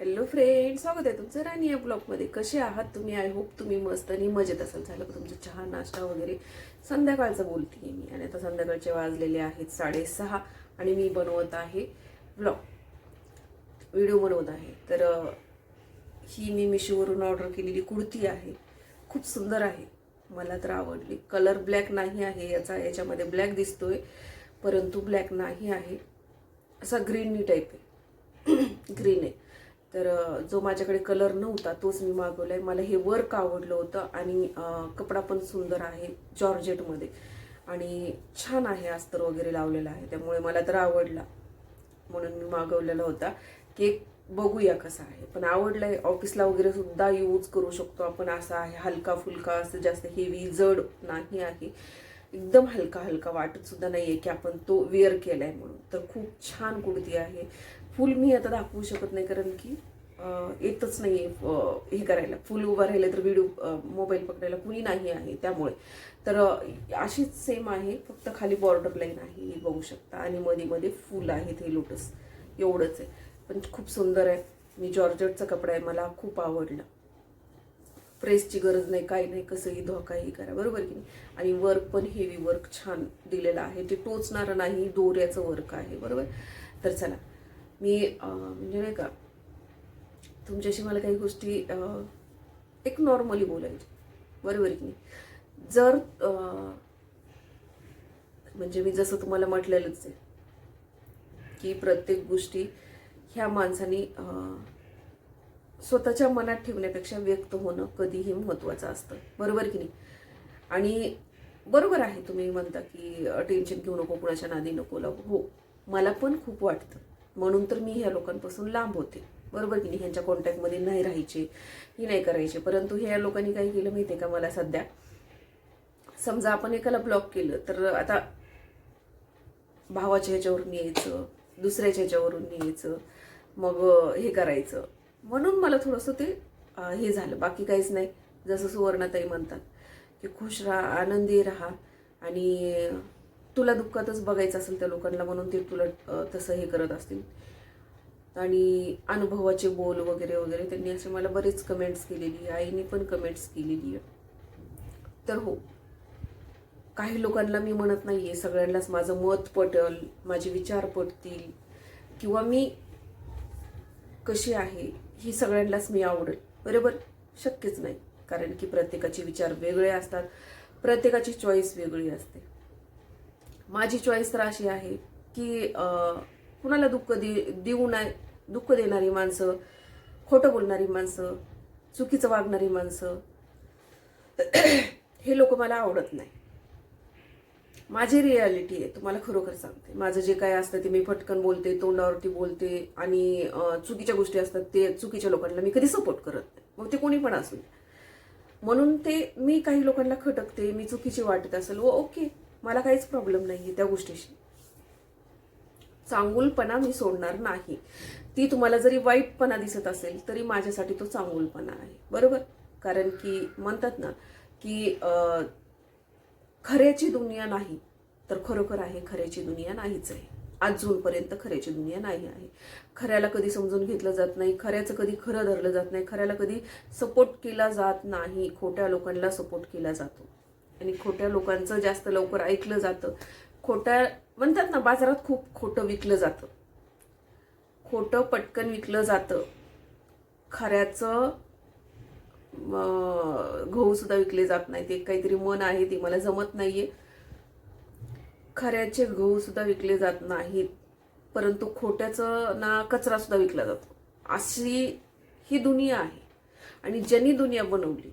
Hello friend स्वागत आहे तुमचं राणी या ब्लॉगमध्ये कसे आहात तुम्ही? आय होप तुम्ही मस्त आणि मजेत असाल. झालं का चहा नाश्ता वगैरे संध्याकाळचं बोलते आहे मी. आणि आता संध्याकाळचे वाजलेले आहेत साडेसहा आणि मी बनवत आहे ब्लॉग व्हिडिओ बनवत आहे. तर ही मी मिशोवरून ऑर्डर केलेली कुर्ती आहे. खूप सुंदर आहे. मला तर आवडली. कलर ब्लॅक नाही आहे याचा. याच्यामध्ये ब्लॅक दिसतोय परंतु ब्लॅक नाही आहे. असा ग्रीनी टाईप आहे. ग्रीन आहे. तर जो माझ्याकडे कलर नव्हता तोच मी मागवला आहे मला हे वर्क आवडलं होतं आणि कपडा पण सुंदर आहे जॉर्जेटमध्ये. आणि छान आहे अस्तर वगैरे लावलेला आहे त्यामुळे मला तर आवडला. म्हणून मी मागवलेला होता. केक बघूया कसा आहे. पण आवडलाय ऑफिसला वगैरे सुद्धा यूज करू शकतो आपण असा आहे. हलका फुलका असं जास्त हेवी जड नाही आहे. एकदम हलका हलका वाटत सुद्धा नाही आहे की आपण तो वेअर केलाय म्हणून. तर खूप छान कुर्ती आहे. फुल मी आता दाखवू शकत नाही कारण की येतच नाहीये आहे हे करायला. फुल उभं राहिलं तर व्हिडिओ मोबाईल पकडायला कुणी नाही आहे त्यामुळे. तर अशीच सेम आहे फक्त खाली बॉर्डर लाईन आहे हे बघू शकता. आणि मध्ये मध्ये फुल आहेत हे लोटस एवढंच आहे. पण खूप सुंदर आहे. मी जॉर्जटचा कपडा आहे मला खूप आवडला. प्रेसची गरज नाही काही नाही कसंही धोकाही करा. बरोबर की नाही? आणि वर्क पण हेवी वर्क छान दिलेलं आहे. ते टोचणारं नाही दोऱ्याचं वर्क आहे. बरोबर? तर चला. मी म्हणजे नाही का तुमच्याशी मला काही गोष्टी एक नॉर्मली बोलायची बरोबर की नाही. जर म्हणजे मी जसं तुम्हाला म्हटलेलंच आहे की प्रत्येक गोष्टी ह्या माणसाने स्वतःच्या मनात ठेवण्यापेक्षा व्यक्त होणं कधीही महत्त्वाचं असतं. बरोबर की नाही? आणि बरोबर आहे तुम्ही म्हणता की टेन्शन घेऊ नको कुणाच्या नादी नको लागू हो मला पण खूप वाटतं. म्हणून तर मी ह्या लोकांपासून लांब होते. बरोबर की नाही? ह्यांच्या कॉन्टॅक्टमध्ये नाही राहायचे ही नाही करायचे. परंतु ह्या लोकांनी काय केलं माहिती आहे का मला सध्या? समजा आपण एकाला ब्लॉक केलं तर आता भावाच्या ह्याच्यावरून यायचं दुसऱ्याच्या ह्याच्यावरून यायचं मग हे करायचं. म्हणून मला थोडंसं ते हे झालं. बाकी काहीच नाही. जसं सुवर्णाताई म्हणतात की खुश राहा आनंदी राहा आणि तुला दुःखातच बघायचं असेल त्या लोकांना म्हणून ते तुला तसं हे करत असतील. आणि अनुभवाचे बोल वगैरे वगैरे त्यांनी असे मला बरेच कमेंट्स केलेली आहे. आईने पण कमेंट्स केलेली आहे तर हो काही लोकांना मी म्हणत नाही आहे सगळ्यांनाच माझं मत पटल माझे विचार पटतील. किंवा मी कशी आहे ही सगळ्यांनाच मी आवडेल. बरोबर? शक्यच नाही. कारण की प्रत्येकाचे विचार वेगळे असतात. प्रत्येकाची चॉईस वेगळी असते. माझी चॉईस तर अशी आहे की कुणाला दुःख दे देऊ नाही दुःख देणारी माणसं खोटं बोलणारी माणसं चुकीचं वागणारी माणसं हे लोक मला आवडत नाही. माझी रियालिटी आहे तुम्हाला खरोखर सांगते. माझं जे काय असतं ते मी फटकन बोलते तोंडावरती बोलते आणि चुकीच्या गोष्टी असतात ते चुकीच्या लोकांना मी कधी सपोर्ट करत नाही. मग ते कोणी पण असू म्हणून ते मी काही लोकांना खटकते मी चुकीची वाटत असेल व ओके मला काहीच प्रॉब्लेम नाही आहे त्या गोष्टीशी. चांगुलपणा मी सोडणार नाही. ती तुम्हाला जरी वाईटपणा दिसत असेल तरी माझ्यासाठी तो चांगुलपणा आहे. बरोबर? कारण की म्हणतात ना की खऱ्याची दुनिया नाही तर खरोखर आहे खऱ्याची दुनिया नाहीच आहे. अजूनपर्यंत खऱ्याची दुनिया नाही आहे. खऱ्याला कधी समजून घेतलं जात नाही खऱ्याचं कधी खरं धरलं जात नाही खऱ्याला कधी सपोर्ट केला जात नाही खोट्या लोकांना सपोर्ट केला जातो. आणि खोट्या लोकांचं जास्त लवकर ऐकलं जातं. खोट्या म्हणतात ना बाजारात खूप खोटं विकलं जातं. खोटं पटकन विकलं जातं. खऱ्याचं गहूसुद्धा गहू सुद्धा विकले जात नाही. ते काहीतरी मन आहे ते मला जमत नाहीये. खऱ्याचे गहू सुद्धा विकले जात नाहीत. परंतु खोट्याचं ना कचरा सुद्धा विकला जातो. अशी ही दुनिया आहे. आणि ज्यांनी दुनिया बनवली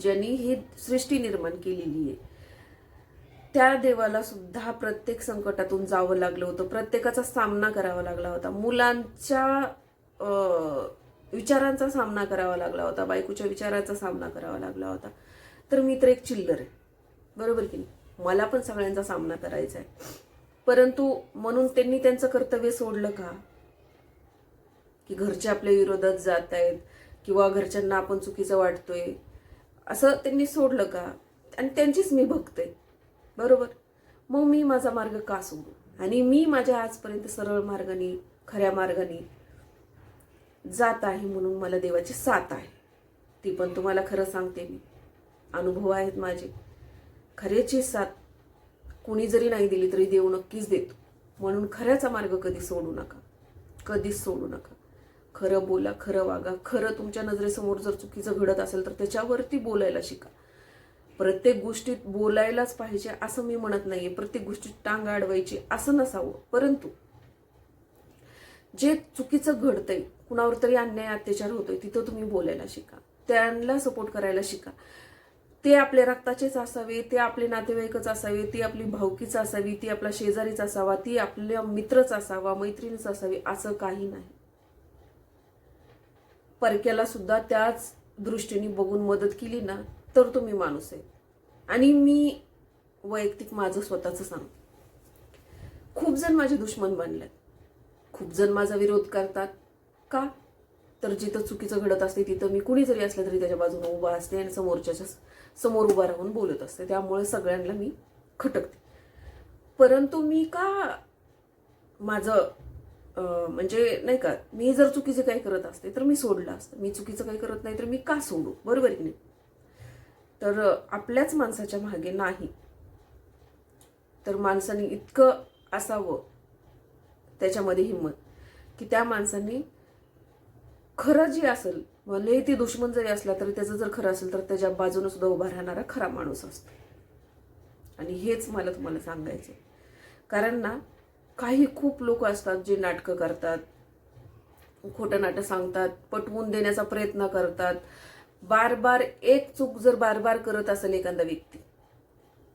ज्यांनी ही सृष्टी निर्माण केलेली आहे. त्या देवाला सुद्धा प्रत्येक संकटातून जावं लागलं होतं. प्रत्येकाचा सामना करावा लागला होता. मुलांच्या विचारांचा सामना करावा लागला होता. बायकोच्या विचाराचा सामना करावा लागला होता. तर मी तर एक चिल्लर आहे. बरोबर की नाही? मला पण सगळ्यांचा सामना करायचा आहे. परंतु म्हणून त्यांनी त्यांचं कर्तव्य सोडलं का? की घरचे आपल्या विरोधात जात आहेत किंवा घरच्यांना आपण चुकीचं वाटतोय. असं त्यांनी सोडलं का? आणि त्यांचीच मी भक्त आहे बरोबर? मग मी माझा मार्ग का सोडू? आणि मी माझ्या आजपर्यंत सरळ मार्गाने खऱ्या मार्गाने जात आहे म्हणून मला देवाची साथ आहे. ती पण तुम्हाला खरं सांगते मी. अनुभव आहेत माझे. खऱ्याची साथ कुणी जरी नाही दिली तरी देव नक्कीच देतो. म्हणून खऱ्याचा मार्ग कधी सोडू नका. कधीच सोडू नका. खरं बोला खरं वागा. खरं तुमच्या नजरेसमोर जर चुकीचं घडत असेल तर त्याच्यावरती बोलायला शिका. प्रत्येक गोष्टीत बोलायलाच पाहिजे असं मी म्हणत नाहीये. प्रत्येक गोष्टीत टांग अडवायची असं नसावं. परंतु जे चुकीचं घडतंय कुणावर तरी अन्याय अत्याचार होतोय तिथं तुम्ही बोलायला शिका. त्यांना सपोर्ट करायला शिका. ते आपल्या रक्ताचेच असावे ते आपले नातेवाईकच असावे ती आपली भावकीच असावी ती आपला शेजारीच असावा ती आपल्या मित्रच असावा मैत्रिणीच असावी असं काही नाही. परक्याला सुद्धा त्याच दृष्टीने बघून मदत केली ना तर तुम्ही माणूस आहे. आणि मी वैयक्तिक माझं स्वतःचं सांगते. खूप जण माझे दुश्मन बनलेत. खूप जण माझा विरोध करतात. का? तर जिथं चुकीचं घडत असते तिथं मी कुणी जरी असलं तरी त्याच्या बाजूने उभा असते आणि समोरच्याच्या समोर उभा राहून बोलत असते. त्यामुळे सगळ्यांना मी खटकते. परंतु मी का माझं म्हणजे नाही का मी जर चुकीचं काही करत असते तर मी सोडलं असतं. मी चुकीचं काही करत नाही तर मी का सोडू? बरोबर आहे की नाही? तर आपल्याच माणसाच्या मागे नाही. तर माणसाने इतकं असावं त्याच्यामध्ये हिंमत की त्या माणसाने खरं जी असेल भले ती दुश्मन जरी असला तरी त्याचं जर खरं असेल तर त्याच्या बाजूने सुद्धा उभा राहणारा खरा माणूस असतो. आणि हेच मला तुम्हाला सांगायचं कारण ना काही खूप लोक असतात जे नाटकं करतात खोटं नाटक सांगतात पटवून देण्याचा प्रयत्न करतात. बार बार एक चूक जर बार बार करत असेल एखादा व्यक्ती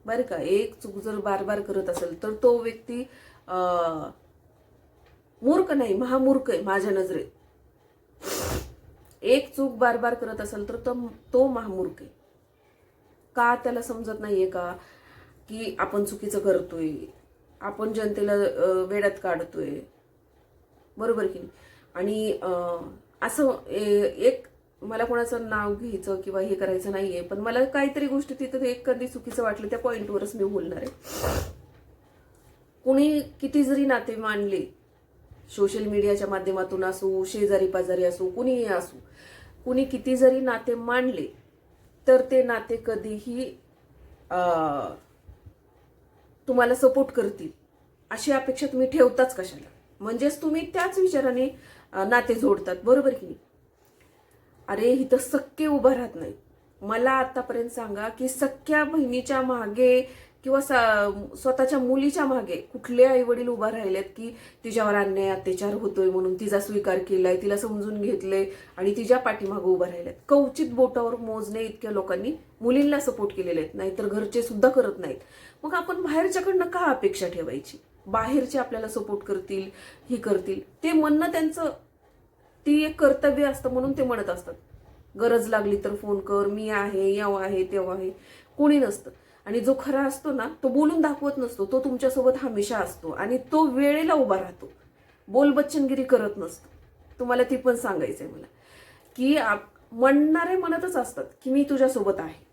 बरं का? एक चूक जर बार बार करत असेल तर तो व्यक्ती मूर्ख नाही महामूर्ख आहे माझ्या नजरेत. एक चूक बार बार करत असेल तर तो तो महामूर्ख आहे. का त्याला समजत नाहीये का? की आपण चुकीचं करतोय? आपण जनतेला अं, वेड्यात काढतोय. बरोबर की नाही? आणि असं एक मला कोणाचं नाव घ्यायचं किंवा हे करायचं नाहीये पण मला काहीतरी गोष्टी तिथं एक कधी चुकीचं वाटलं त्या पॉईंटवरच मी बोलणार आहे. कुणी किती जरी नाते मानले सोशल मीडियाच्या माध्यमातून असो शेजारी पाजारी असो कुणीही असो कुणी किती जरी नाते मांडले तर ते नाते कधीही तुम्हाला सपोर्ट करतील. अशी अपेक्षा तुम्ही ठेवताच कशाला? म्हणजेच तुम्ही त्याच विचाराने नाते जोडतात. बरोबर की नाही? अरे इथं सख्खे उभं राहत नाही मला आतापर्यंत सांगा की सख्या बहिणीच्या मागे किंवा स्वतःच्या मुलीच्या मागे कुठले आई वडील उभा राहिलेत की तिच्यावर अन्याय अत्याचार होतोय म्हणून तिचा स्वीकार केलाय तिला समजून घेतलंय आणि तिच्या पाठीमागे उभा राहिल्यात कवचित बोटावर मोजणे इतक्या लोकांनी मुलींना सपोर्ट केलेले आहेत. नाहीतर घरचे सुद्धा करत नाहीत. मग आपण बाहेरच्याकडनं का अपेक्षा ठेवायची? बाहेरचे आपल्याला सपोर्ट करतील ही करतील. ते म्हणणं त्यांचं ती एक कर्तव्य असतं म्हणून ते म्हणत असतात. गरज लागली तर फोन कर मी आहे याव आहे तेव्हा आहे. कोणी नसतं. आणि जो खरा असतो ना तो बोलून दाखवत नसतो. तो तुमच्यासोबत हमेशा असतो. आणि तो वेळेला उभा राहतो. बोल बच्चनगिरी करत नसतो. तुम्हाला ती पण सांगायचंय मला. की आप- म्हणणारे म्हणतच असतात की मी तुझ्यासोबत आहे.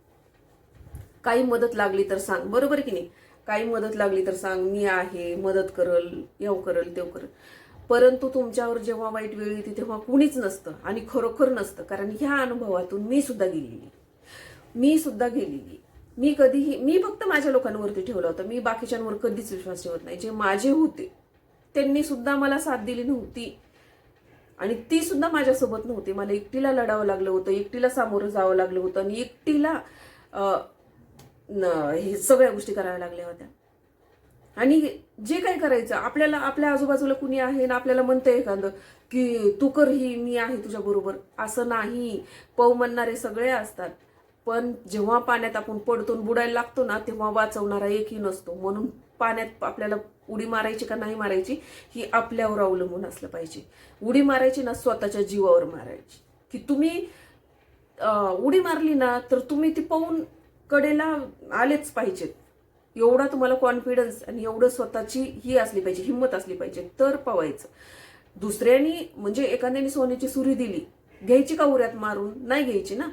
काही मदत लागली तर सांग. बरोबर की नाही? काही मदत लागली तर सांग मी आहे मदत करल येऊ करल तेव करल. परंतु तुमच्यावर जेव्हा वाईट वेळ येते तेव्हा कुणीच नसतं आणि खरोखर नसतं. कारण ह्या अनुभवातून मी सुद्धा गेलेली. मी सुद्धा गेलेली. मी कधीही मी फक्त माझ्या लोकांवरती ठेवलं होतं. मी बाकीच्यांवर कधीच विश्वास ठेवत नाही. जे माझे होते त्यांनी सुद्धा मला साथ दिली नव्हती. आणि ती सुद्धा माझ्यासोबत नव्हती. मला एकटीला लढावं लागलं होतं एकटीला सामोरं जावं लागलं होतं आणि एकटीला हे सगळ्या गोष्टी कराव्या लागल्या होत्या. आणि जे काही करायचं आपल्याला आपल्या आजूबाजूला कुणी आहे ना आपल्याला म्हणतंय एखादं की तू कर ही मी आहे तुझ्या बरोबर. असं नाही. पव म्हणणारे सगळे असतात. पण जेव्हा पाण्यात आपण पडतो बुडायला लागतो ना तेव्हा वाचवणारा एकही नसतो. म्हणून पाण्यात आपल्याला उडी मारायची का नाही मारायची ही आपल्यावर अवलंबून असलं पाहिजे. उडी मारायची ना स्वतःच्या जीवावर मारायची. की तुम्ही उडी मारली ना तर तुम्ही ती पाहून कडेला आलेच पाहिजेत. एवढा तुम्हाला कॉन्फिडन्स आणि एवढं स्वतःची ही असली पाहिजे हिंमत असली पाहिजे तर पवायचं. दुसऱ्यानी म्हणजे एखाद्याने सोन्याची सुरी दिली घ्यायची का उऱ्यात मारून? नाही घ्यायची ना.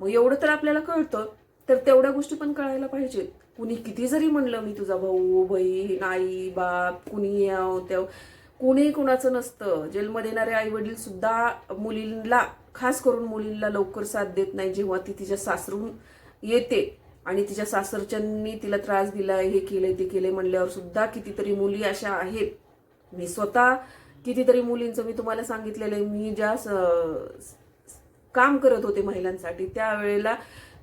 मग एवढं तर आपल्याला कळतं तर तेवढ्या गोष्टी पण कळायला पाहिजेत. कुणी किती जरी म्हणलं मी तुझा भाऊ बहीण आई बाप कुणी याव त्याव. कुणी कुणाचं नसतं. जेलमध्ये येणारे आई वडील सुद्धा मुलींना खास करून मुलींना लवकर साथ देत नाही जेव्हा ती तिच्या सासरून येते. आणि तिच्या सासरच्यांनी तिला त्रास दिलाय हे केलंय ते केलंय म्हणल्यावर सुद्धा कितीतरी मुली अशा आहेत. मी स्वतः कितीतरी मुलींचं मी तुम्हाला सांगितलेलं आहे मी ज्या काम करत होते महिलांसाठी त्यावेळेला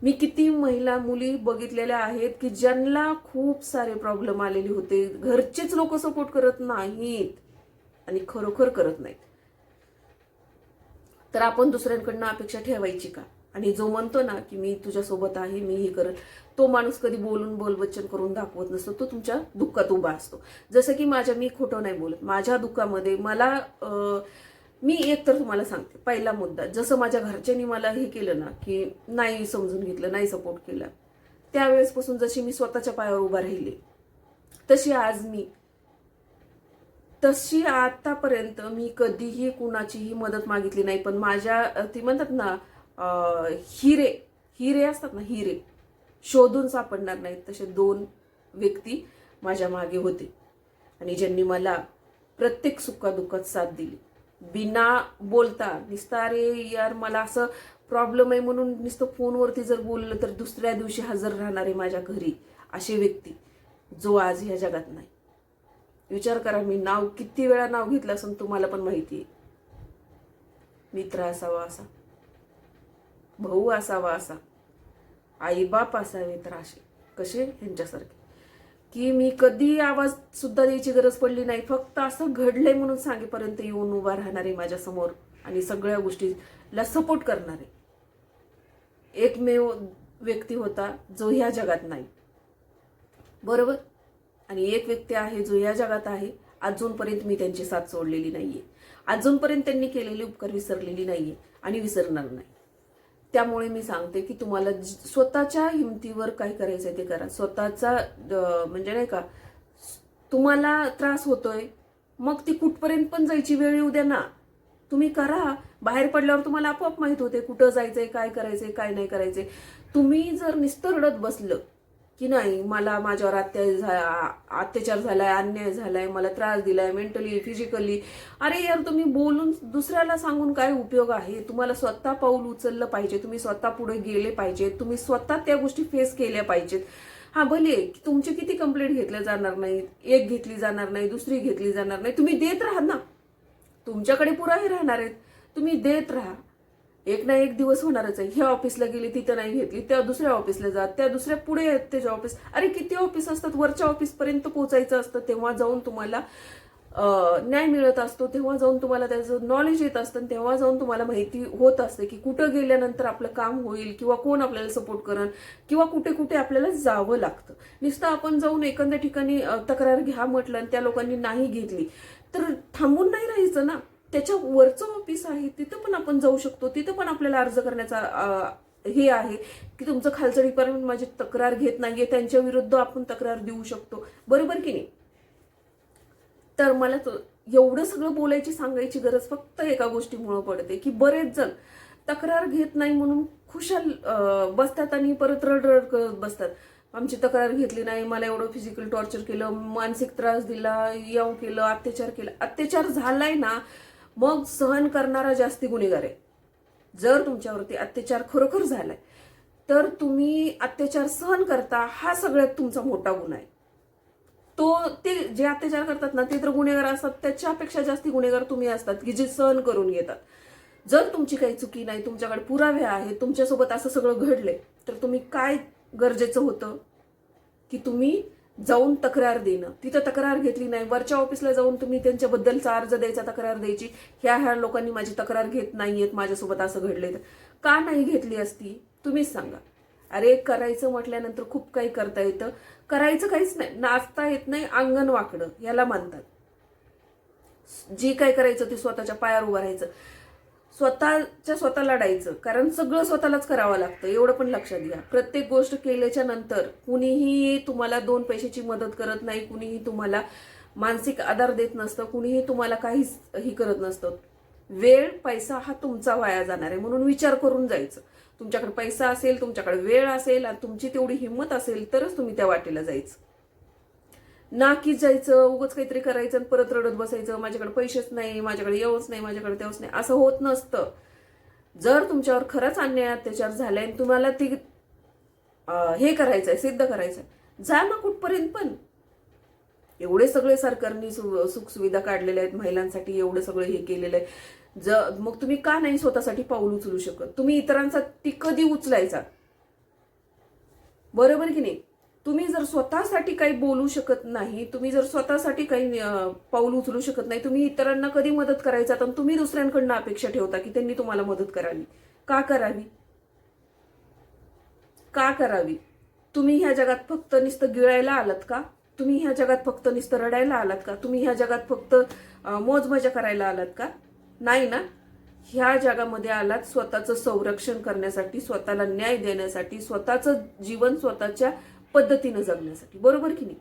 मी किती महिला मुली बघितलेल्या आहेत की ज्यांना खूप सारे प्रॉब्लेम आलेले होते. घरचेच लोक सपोर्ट करत नाहीत आणि खरोखर करत नाहीत. तर आपण दुसऱ्यांकडनं अपेक्षा ठेवायची का? आणि जो म्हणतो ना की मी तुझ्यासोबत आहे मी हे करत तो माणूस कधी बोलून बोलवचन करून दाखवत नसतो. तो तुमच्या दुःखात उभा असतो. जसं की माझ्या मी खोटं नाही बोलत. माझ्या दुःखामध्ये मला मी एक तर तुम्हाला सांगते. पहिला मुद्दा जसं माझ्या घरच्यांनी मला हे केलं ना की नाही समजून घेतलं नाही सपोर्ट केला त्यावेळेसपासून जशी मी स्वतःच्या पायावर उभा राहिले तशी आज मी तशी आतापर्यंत मी कधीही कुणाचीही मदत मागितली नाही. पण माझ्या ती म्हणतात ना हिरे. हिरे असतात ना हिरे. शोधून सापडणार नाहीत तसे दोन व्यक्ती माझ्या मागे होते. आणि ज्यांनी मला प्रत्येक सुखादुःखात साथ दिली. बिना बोलता निस्तारे यार मला असं प्रॉब्लेम आहे म्हणून नुसतं फोनवरती जर बोललं तर दुसऱ्या दिवशी हजर राहणारे माझ्या घरी असे व्यक्ती जो आज ह्या जगात नाही. विचार करा मी नाव किती वेळा नाव घेतलं असं तुम्हाला पण माहिती आहे. मित्र असावा असा. भाऊ असावा असा. आईबाप असावे तर असे. कसे? ह्यांच्यासारखे की मी कधी आवाज सुद्धा द्यायची गरज पडली नाही. फक्त असं घडलंय म्हणून सांगेपर्यंत येऊन उभा राहणारे माझ्यासमोर आणि सगळ्या गोष्टीला सपोर्ट करणारे. एकमेव व्यक्ती होता जो ह्या जगात नाही. बरोबर? आणि एक व्यक्ती आहे जो या जगात आहे. अजूनपर्यंत मी त्यांची साथ सोडलेली नाहीये. अजूनपर्यंत त्यांनी केलेले उपकार विसरलेली नाहीये आणि विसरणार नाही. त्यामुळे मी सांगते की तुम्हाला स्वतःच्या हिमतीवर काय करायचंय ते करा. स्वतःचा म्हणजे नाही का तुम्हाला त्रास होतोय मग ती कुठपर्यंत पण जायची वेळ येऊ द्या ना. तुम्ही करा. बाहेर पडल्यावर तुम्हाला आपोआप माहीत होते कुठं जायचंय काय करायचंय काय नाही करायचंय. तुम्ही जर निस्तरडत बसलं की नाही मला माझ्यावर अत्याचार झा- अत्याचार झालाय अन्याय झालाय मला त्रास दिलाय मेंटली फिजिकली अरे यार तुम्ही बोलून दुसऱ्याला सांगून काय उपयोग आहे? तुम्हाला स्वतः पाऊल उचललं पाहिजे तुम्ही स्वतः पुढे गेले पाहिजे तुम्ही स्वतः त्या गोष्टी फेस केल्या पाहिजेत. हा भले तुमचे किती कंप्लेंट घेतल्या जाणार नाही एक घेतली जाणार नाही दुसरी घेतली जाणार नाही. तुम्ही देत राहा ना. तुमच्याकडे पुराही राहणार आहेत. तुम्ही देत राहा. एक ना एक दिवस होणारच आहे. ह्या ऑफिसला गेली तिथं नाही घेतली त्या दुसऱ्या ऑफिसला जात त्या दुसऱ्या पुढे आहेत त्याच्या ऑफिस अरे किती ऑफिस असतात? वरच्या ऑफिसपर्यंत पोहोचायचं असतं. तेव्हा जाऊन तुम्हाला न्याय मिळत असतो. तेव्हा जाऊन तुम्हाला त्याचं नॉलेज येत असतं. आणि तेव्हा जाऊन तुम्हाला माहिती होत असते की कुठं गेल्यानंतर आपलं काम होईल किंवा कोण आपल्याला सपोर्ट करण किंवा कुठे कुठे आपल्याला जावं लागतं. नुसतं आपण जाऊन एखाद्या ठिकाणी तक्रार घ्या म्हटलं आणि त्या लोकांनी नाही घेतली. तर थांबून नाही राहायचं ना. त्याच्या वरचं ऑफिस आहे तिथं पण आपण जाऊ शकतो. तिथं पण आपल्याला अर्ज करण्याचा हे आहे की तुमचं खालचं डिपार्टमेंट माझी तक्रार घेत नाहीये त्यांच्या विरुद्ध आपण तक्रार देऊ शकतो. बरोबर की नाही? तर मला एवढं सगळं बोलायची सांगायची गरज फक्त एका गोष्टीमुळं पडते की बरेच जण तक्रार घेत नाही म्हणून खुशाल बसतात आणि परत रडरड करत बसतात. आमची तक्रार घेतली नाही मला एवढं फिजिकल टॉर्चर केलं मानसिक त्रास दिला याव केलं अत्याचार केला. अत्याचार झालाय ना मग सहन करणारा जास्ती गुन्हेगार आहे. जर तुमच्यावरती अत्याचार खरोखर झालाय तर तुम्ही अत्याचार सहन करता हा सगळ्यात तुमचा मोठा गुन्हा आहे. तो ते जे अत्याचार करतात ना ते तर गुन्हेगार असतात. त्याच्यापेक्षा जास्ती गुन्हेगार तुम्ही असतात की जे सहन करून घेतात. जर तुमची काही चुकी नाही तुमच्याकडे पुरावे आहेत तुमच्यासोबत असं सगळं घडलंय तर तुम्ही काय गरजेचं होतं? की तुम्ही जाऊन तक्रार देणं. तिथं तक्रार घेतली नाही. वरच्या ऑफिसला जाऊन तुम्ही त्यांच्याबद्दलचा अर्ज द्यायचा तक्रार द्यायची. ह्या ह्या लोकांनी माझी तक्रार घेत नाहीयेत. माझ्यासोबत असं घडलंय का नाही घेतली असती? तुम्हीच सांगा. अरे करायचं म्हटल्यानंतर खूप काही करता येतं. करायचं काहीच नाही. नाचता येत नाही. अंगण वाकडं. याला मानतात जी काय करायचं ते स्वतःच्या पायावर उभं राहायचं. स्वतःच्या स्वतः लढायचं. कारण सगळं स्वतःलाच करावं लागतं. एवढं पण लक्षात घ्या. प्रत्येक गोष्ट केल्याच्यानंतर कुणीही तुम्हाला दोन पैशाची मदत करत नाही कुणीही तुम्हाला मानसिक आधार देत नसतं कुणीही तुम्हाला काहीच ही करत नसतं. वेळ पैसा हा तुमचा वाया जाणार आहे म्हणून विचार करून जायचं. तुमच्याकडे पैसा असेल तुमच्याकडे वेळ असेल आणि तुमची तेवढी हिंमत असेल तरच तुम्ही त्या वाटेला जायचं. नाकी जायचं उगच काहीतरी करायचं आणि परत रडत बसायचं माझ्याकडे पैसेच नाही माझ्याकडे येऊच नाही माझ्याकडे तेवच नाही असं होत नसतं. जर तुमच्यावर खरंच अन्याय अत्याचार झालाय आणि तुम्हाला ती हे करायचंय सिद्ध करायचंय जा ना कुठपर्यंत पण. एवढे सगळे सरकारने सु- सुखसुविधा काढलेल्या आहेत महिलांसाठी एवढं सगळं हे केलेलं आहे. ज मग तुम्ही का नाही स्वतःसाठी पाऊल उचलू शकत? तुम्ही इतरांचा ती कधी उचलायचा? बरोबर की नाही? तुम्ही जर स्वतःसाठी काही बोलू शकत नाही तुम्ही जर स्वतःसाठी काही पाऊल उचलू शकत नाही तुम्ही इतरांना कधी मदत करायचा तर तुम्ही दुसऱ्यांकडनं अपेक्षा ठेवता की त्यांनी तुम्हाला मदत करावी. का करावी? का करावी? तुम्ही ह्या जगात फक्त नुसतं गिळायला आलात का? तुम्ही ह्या जगात फक्त नुसतं रडायला आलात का? तुम्ही ह्या जगात फक्त मोजमजा करायला आलात का? नाही ना. ह्या जगामध्ये आलात स्वतःचं संरक्षण करण्यासाठी स्वतःला न्याय देण्यासाठी स्वतःचं जीवन स्वतःच्या पद्धतीनं जगण्यासाठी. बरोबर की नाही?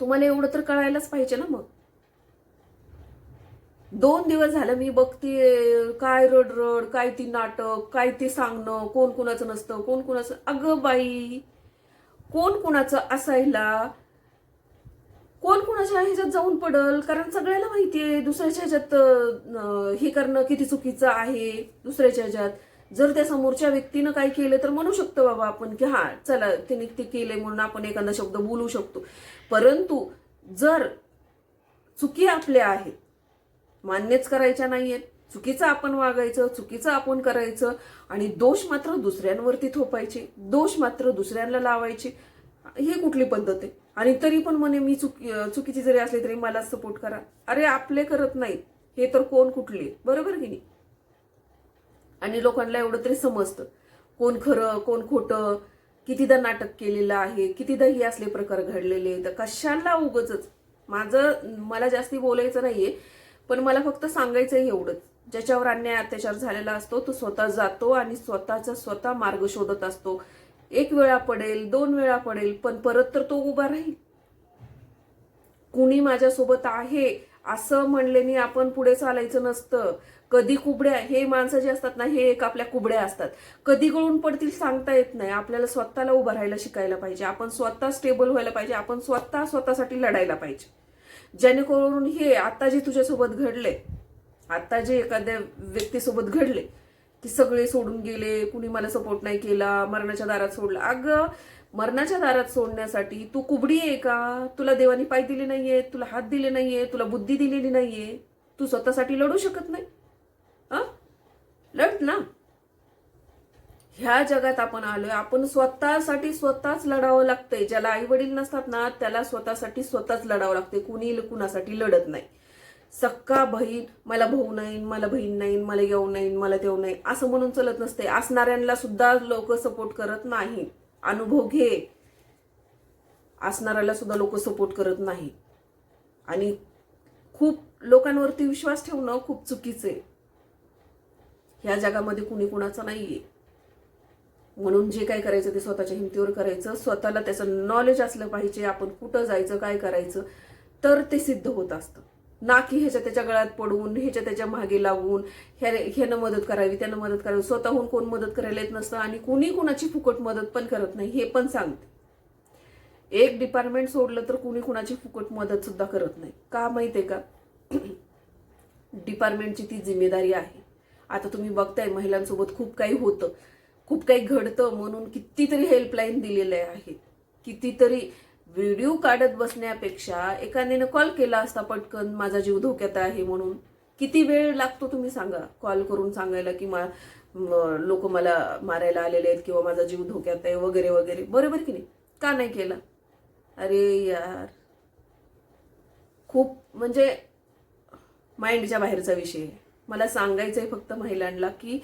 तुम्हाला एवढं तर कळायलाच पाहिजे ना मग. दोन दिवस झालं मी बघते काय रड रड काय ती नाटक काय ते सांगणं कोण कोणाचं नसतं कोण कोणाचं अगं बाई कोण कोणाचं असायला कोण कोणाच्या ह्याच्यात जाऊन पडल? कारण सगळ्याला माहितीये दुसऱ्याच्या ह्याच्यात हे करणं किती चुकीचं आहे दुसऱ्याच्या ह्याच्यात. जर त्या समोरच्या व्यक्तीनं काय केलं तर म्हणू शकतो बाबा आपण की हा चला तिने ते केलंय म्हणून आपण एखादा शब्द बोलू शकतो. परंतु जर चुकी आपल्या आहेत मान्यच करायच्या नाहीयेत चुकीचं आपण वागायचं चुकीचं आपण करायचं आणि दोष मात्र दुसऱ्यांवरती थोपायचे दोष मात्र दुसऱ्यांना लावायचे ही कुठली पद्धत आहे? आणि तरी पण म्हणे मी चुकी चुकीची जरी असली तरी मला सपोर्ट करा. अरे आपले करत नाहीत. हे तर कोण कुठले बरोबर की नाही? आणि लोकांना एवढं तरी समजतं. कोण खरं कोण खोटं कितीदा नाटक केलेलं आहे कितीदा हे असले प्रकार घडलेले तर कशाला उगच माझं मला जास्ती बोलायचं नाहीये पण मला फक्त सांगायचं आहे एवढंच. ज्याच्यावर अन्याय अत्याचार झालेला असतो तो स्वतः जातो आणि स्वतःचा स्वतः मार्ग शोधत असतो. एक वेळा पडेल दोन वेळा पडेल पण परत तर तो उभा राहील. कुणी माझ्यासोबत आहे असं म्हणलेनी आपण पुढे चालायचं नसतं. कधी कुबड्या हे माणसं जे असतात ना हे एक आपल्या कुबड्या असतात. कधी गळून पडतील सांगता येत नाही. आपल्याला स्वतःला उभं राहायला शिकायला पाहिजे. आपण स्वतः स्टेबल व्हायला पाहिजे. आपण स्वतः स्वतःसाठी लढायला पाहिजे. जेणेकरून हे आता जे तुझ्यासोबत घडले आता जे एखाद्या व्यक्तीसोबत घडले की सगळे सोडून गेले कुणी मला सपोर्ट नाही केला मरणाच्या दारात सोडला. अगं मरणाच्या दारात सोडण्यासाठी तू कुबडी आहे का? तुला देवानी पाय दिले नाहीये तुला हात दिले नाहीये तुला बुद्धी दिलेली नाहीये. तू स्वतःसाठी लढू शकत नाही. हा? लढ ना ह्या जगात आपण आलोय. आपण स्वतःसाठी स्वतःच लढावं लागतंय. ज्याला आई वडील नसतात ना त्याला स्वतःसाठी स्वतःच लढावं लागते कुणी कुणासाठी लढत नाही. सक्का बहीण मला भाऊ नाही मला बहीण नाही मला येऊ नाही मला देऊ नाही असं म्हणून चलत नसते. असणाऱ्यांना सुद्धा लोक सपोर्ट करत नाही. अनुभव घे. असणाऱ्याला सुद्धा लोक सपोर्ट करत नाही. आणि खूप लोकांवरती विश्वास ठेवणं खूप चुकीचं आहे. ह्या जगामध्ये कुणी कुणाचं नाही आहे म्हणून जे काय करायचं ते स्वतःच्या हिमतीवर करायचं. स्वतःला त्याचं नॉलेज असलं पाहिजे आपण कुठं जायचं काय करायचं तर ते सिद्ध होत असतं. ना की ह्याच्या त्याच्या गळ्यात पडून ह्याच्या त्याच्यामागे लागून ह्या ह्यानं मदत करावी त्यानं मदत करावी. स्वतःहून कोण मदत करायला येत नसतं आणि कुणी कुणाची फुकट मदत पण करत नाही हे पण सांगते. एक डिपार्टमेंट सोडलं तर कुणी कुणाची फुकट मदत सुद्धा करत नाही. का माहिती आहे का डिपार्टमेंटची ती जिम्मेदारी आहे. आता तुम्ही बघताय महिलांसोबत खूप काही होतं. खूप काही घडतं म्हणून कितीतरी हेल्पलाईन दिलेल्या आहेत. कितीतरी व्हिडिओ काढत बसण्यापेक्षा एखाद्याने कॉल केला असता पटकन माझा जीव धोक्यात आहे म्हणून. किती वेळ लागतो तुम्ही सांगा कॉल करून सांगायला की मा लोक मला मारायला आलेले आहेत किंवा माझा जीव धोक्यात आहे वगैरे वगैरे. बरोबर की नाही? का नाही केला? अरे यार. खूप म्हणजे माइंडच्या बाहेरचा विषय आहे. मला सांगायचं आहे फक्त महिलांना की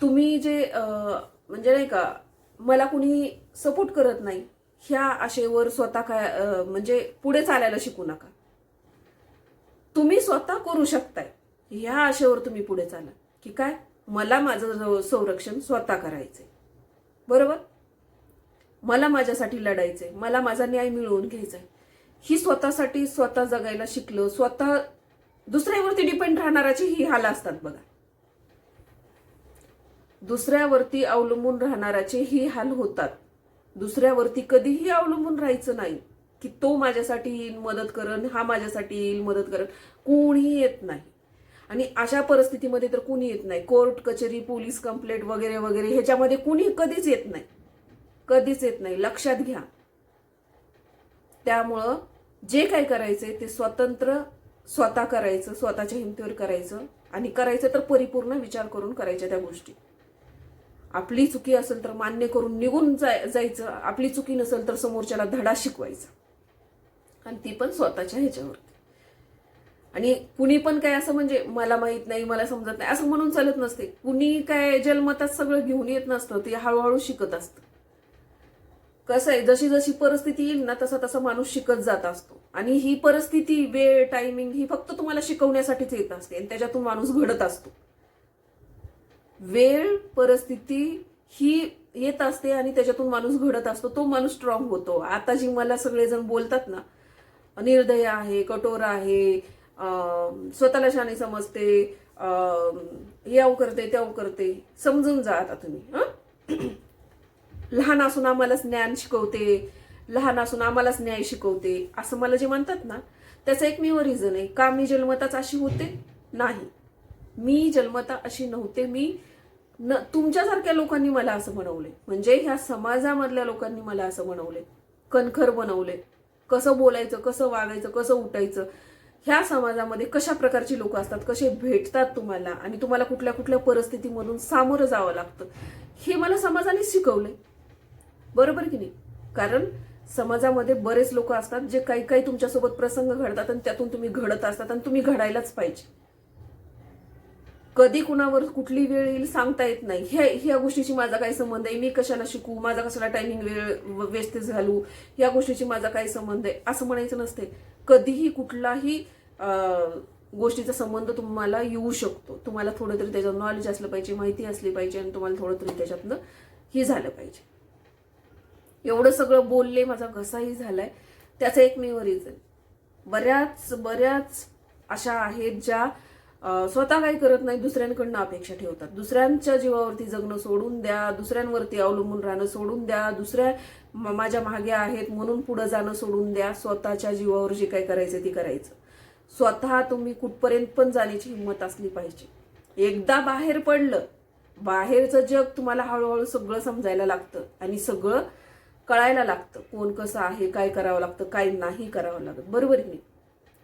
तुम्ही जे म्हणजे नाही का मला कुणी सपोर्ट करत नाही ह्या आशेवर स्वतः काय म्हणजे पुढे चालायला शिकू नका. तुम्ही स्वतः करू शकताय ह्या आशेवर तुम्ही पुढे चाला. की काय? मला माझं संरक्षण स्वतः करायचंय. बरोबर? मला माझ्यासाठी लढायचंय मला माझा न्याय मिळवून घ्यायचा आहे ही स्वतःसाठी स्वतः जगायला शिकलं स्वतः दुसऱ्यावरती डिपेंड राहणाराची ही हाल असतात बघा. दुसऱ्यावरती अवलंबून राहणाराचे ही हाल होतात. दुसऱ्यावरती कधीही अवलंबून राहायचं नाही की तो माझ्यासाठी येईल मदत करण हा माझ्यासाठी येईल मदत करण. कोणीही येत नाही. आणि अशा परिस्थितीमध्ये तर कुणी येत नाही. कोर्ट कचेरी पोलीस कंप्लेंट वगैरे वगैरे ह्याच्यामध्ये कुणी कधीच येत नाही. कधीच येत नाही. लक्षात घ्या. त्यामुळं जे काय करायचंय ते स्वतंत्र स्वतः करायचं स्वतःच्या हिमतीवर करायचं आणि करायचं तर परिपूर्ण विचार करून करायच्या त्या गोष्टी. आपली चुकी असेल तर मान्य करून निघून जाय जायचं. आपली चुकी नसेल तर समोरच्याला धडा शिकवायचा. आणि ती पण स्वतःच्या ह्याच्यावरती. आणि कुणी पण काय असं म्हणजे मला माहीत नाही मला समजत नाही असं म्हणून चालत नसते. कुणी काय जन्मतात सगळं घेऊन येत नसतं ते हळूहळू शिकत असतं. कसं आहे जशी जशी परिस्थिती येईल ना तसा तसा माणूस शिकत जात असतो. आणि ही परिस्थिती वेळ टायमिंग ही फक्त तुम्हाला शिकवण्यासाठीच येत असते आणि त्याच्यातून माणूस घडत असतो. वेळ परिस्थिती ही येत असते आणि त्याच्यातून माणूस घडत असतो. तो माणूस स्ट्रॉंग होतो. आता जी मला सगळेजण बोलतात ना निर्दय आहे कठोर आहे स्वतःला शाने समजते याव करते त्याव करते समजून जा आता तुम्ही हां? लहान असून आम्हालाच ज्ञान शिकवते लहान असून आम्हालाच न्याय शिकवते असं मला जे म्हणतात ना त्याचं एकमेव रिझन आहे. का मी जन्मताच अशी होते? नाही. मी जन्मता अशी नव्हते. मी न तुमच्यासारख्या लोकांनी मला असं बनवले म्हणजे ह्या समाजामधल्या लोकांनी मला असं बनवले कणखर बनवले. कसं बोलायचं कसं वागायचं कसं उठायचं? ह्या समाजामध्ये कशा प्रकारची लोक असतात? कसे भेटतात तुम्हाला? आणि तुम्हाला कुठल्या कुठल्या परिस्थितीमधून सामोरं जावं लागतं? हे मला समाजाने शिकवलंय. बरोबर की नाही? कारण समाजामध्ये बरेच लोक असतात जे काही काही तुमच्यासोबत प्रसंग घडतात आणि त्यातून तुम्ही घडत असतात आणि तुम्ही घडायलाच पाहिजे. कधी कुणावर कुठली वेळ येईल सांगता येत नाही. हे ह्या गोष्टीची माझा काय संबंध आहे. मी कशाला शिकू? माझा कशाला टायमिंग वेळ व्यस्त घालू या गोष्टीची माझा काय संबंध आहे. असं म्हणायचं नसते कधीही कुठलाही गोष्टीचा संबंध तुम्हाला येऊ शकतो. तुम्हाला थोडं तरी त्याच्यात नॉलेज असलं पाहिजे माहिती असली पाहिजे आणि तुम्हाला थोडं तरी त्याच्यातनं हे झालं पाहिजे. एवढं सगळं बोलले माझा घसाही झालाय. त्याचं एकमेव रिझन बऱ्याच बऱ्याच अशा आहेत ज्या स्वतः काही करत नाही दुसऱ्यांकडनं अपेक्षा ठेवतात. दुसऱ्यांच्या जीवावरती जगणं सोडून द्या दुसऱ्यांवरती अवलंबून राहणं सोडून द्या दुसऱ्या म- माझ्या मागे आहेत म्हणून पुढं जाणं सोडून द्या स्वतःच्या जीवावर जे काही करायचं ते करायचं. स्वतः तुम्ही कुठपर्यंत पण जाण्याची हिंमत असली पाहिजे. एकदा बाहेर पडलं बाहेरचं जग तुम्हाला हळूहळू सगळं समजायला लागतं आणि सगळं कळायला लागतं कोण कसं आहे काय करावं लागतं काय नाही करावं लागत. बरोबर की नाही?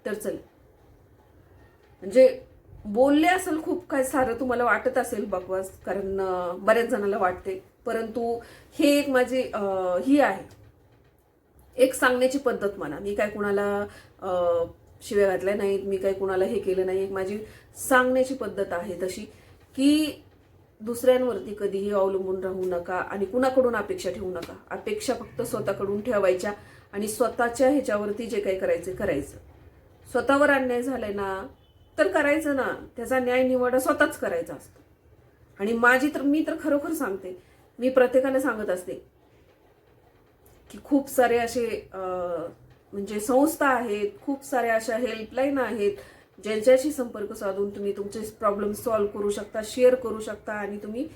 तर चल. म्हणजे बोलले असेल खूप काय सारं तुम्हाला वाटत असेल बकवास कारण बऱ्याच जणांना वाटते. परंतु हे एक माझी ही आहे. एक सांगण्याची पद्धत म्हणा. मी काय कुणाला शिव्या घातल्या नाहीत मी काय कुणाला हे केलं नाही. एक माझी सांगण्याची पद्धत आहे तशी की दुसऱ्यांवरती कधीही अवलंबून राहू नका आणि कुणाकडून अपेक्षा ठेवू नका. अपेक्षा फक्त स्वतःकडून ठेवायच्या आणि स्वतःच्या ह्याच्यावरती जे काही करायचं करायचं. स्वतःवर अन्याय झालाय ना तर करायचं ना. त्याचा न्याय निवाडा स्वतःच करायचा असतो. आणि माझी तर मी तर खरोखर सांगते मी प्रत्येकाला सांगत असते की खूप सारे असे म्हणजे संस्था आहेत खूप साऱ्या अशा हेल्पलाईन आहेत ज्यांच्याशी संपर्क साधून तुम्ही तुमचे प्रॉब्लेम सॉल्व्ह करू शकता शेअर करू शकता आणि तुम्ही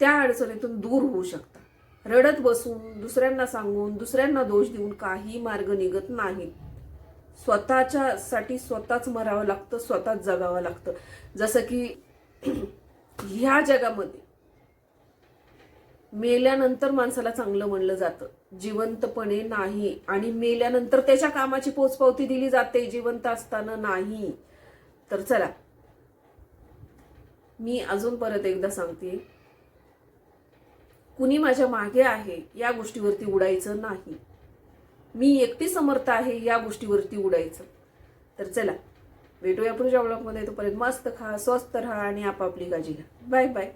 त्या अडचणीतून दूर होऊ शकता. रडत बसून दुसऱ्यांना सांगून दुसऱ्यांना दोष देऊन काही मार्ग निघत नाहीत. स्वतःच्या साठी स्वतःच मरावं लागतं स्वतःच जगावं लागतं. जसं की ह्या जगामध्ये मेल्यानंतर माणसाला चांगलं म्हणलं जातं. जिवंतपणे नाही आणि मेल्यानंतर त्याच्या कामाची पोचपावती दिली जाते. जिवंत असताना नाही. तर चला. मी अजून परत एकदा सांगते. कुणी माझ्या मागे आहे या गोष्टीवरती उडायचं नाही. मी एकटी समर्थ आहे या गोष्टीवरती उडायचं. तर चला भेटूया पुढच्या ब्लॉगमध्ये तोपर्यंत मस्त खा स्वस्त राहा आणि आपापली काळजी घ्या. Bye bye